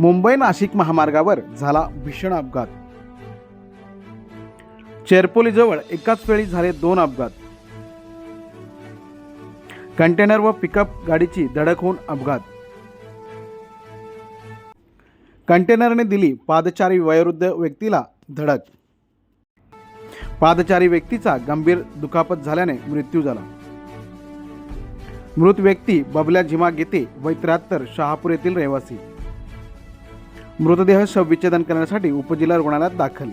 मुंबई नाशिक महामार्गावर झाला भीषण अपघात. चेरपोलीजवळ एकाच वेळी झाले दोन अपघात. कंटेनर व पिकअप गाडीची धडक होऊन अपघात. कंटेनरने दिली पादचारी वयोवृद्ध व्यक्तीला धडक. पादचारी व्यक्तीचा गंभीर दुखापत झाल्याने मृत्यू झाला. मृत व्यक्ती बबल्या झिमा गेते व त्र्याहत्तर शहापूर येथील रहिवासी. मृतदेह शवविच्छेदन करण्यासाठी उपजिल्हा रुग्णालयात दाखल.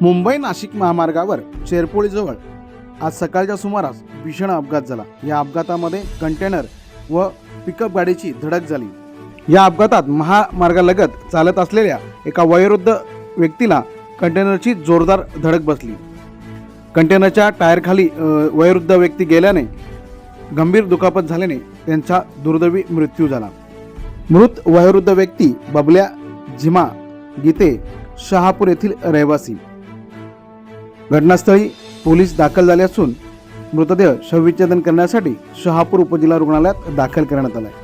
मुंबई नाशिक महामार्गावर चेरपोळीजवळ आज सकाळच्या सुमारास भीषण अपघात झाला. या अपघातामध्ये कंटेनर व पिकअप गाडीची धडक झाली. या अपघातात महामार्गालगत चालत असलेल्या एका वयोवृद्ध व्यक्तीला कंटेनरची जोरदार धडक बसली. कंटेनरच्या टायरखाली वयोवृद्ध व्यक्ती गेल्याने गंभीर दुखापत झाल्याने त्यांचा दुर्दैवी मृत्यू झाला. मृत वयोवृद्ध व्यक्ती बबल्या झिमा गीते शहापूर येथील रहिवासी. घटनास्थळी पोलीस दाखल झाले असून मृतदेह शवविच्छेदन करण्यासाठी शहापूर उपजिल्हा रुग्णालयात दाखल करण्यात आला आहे.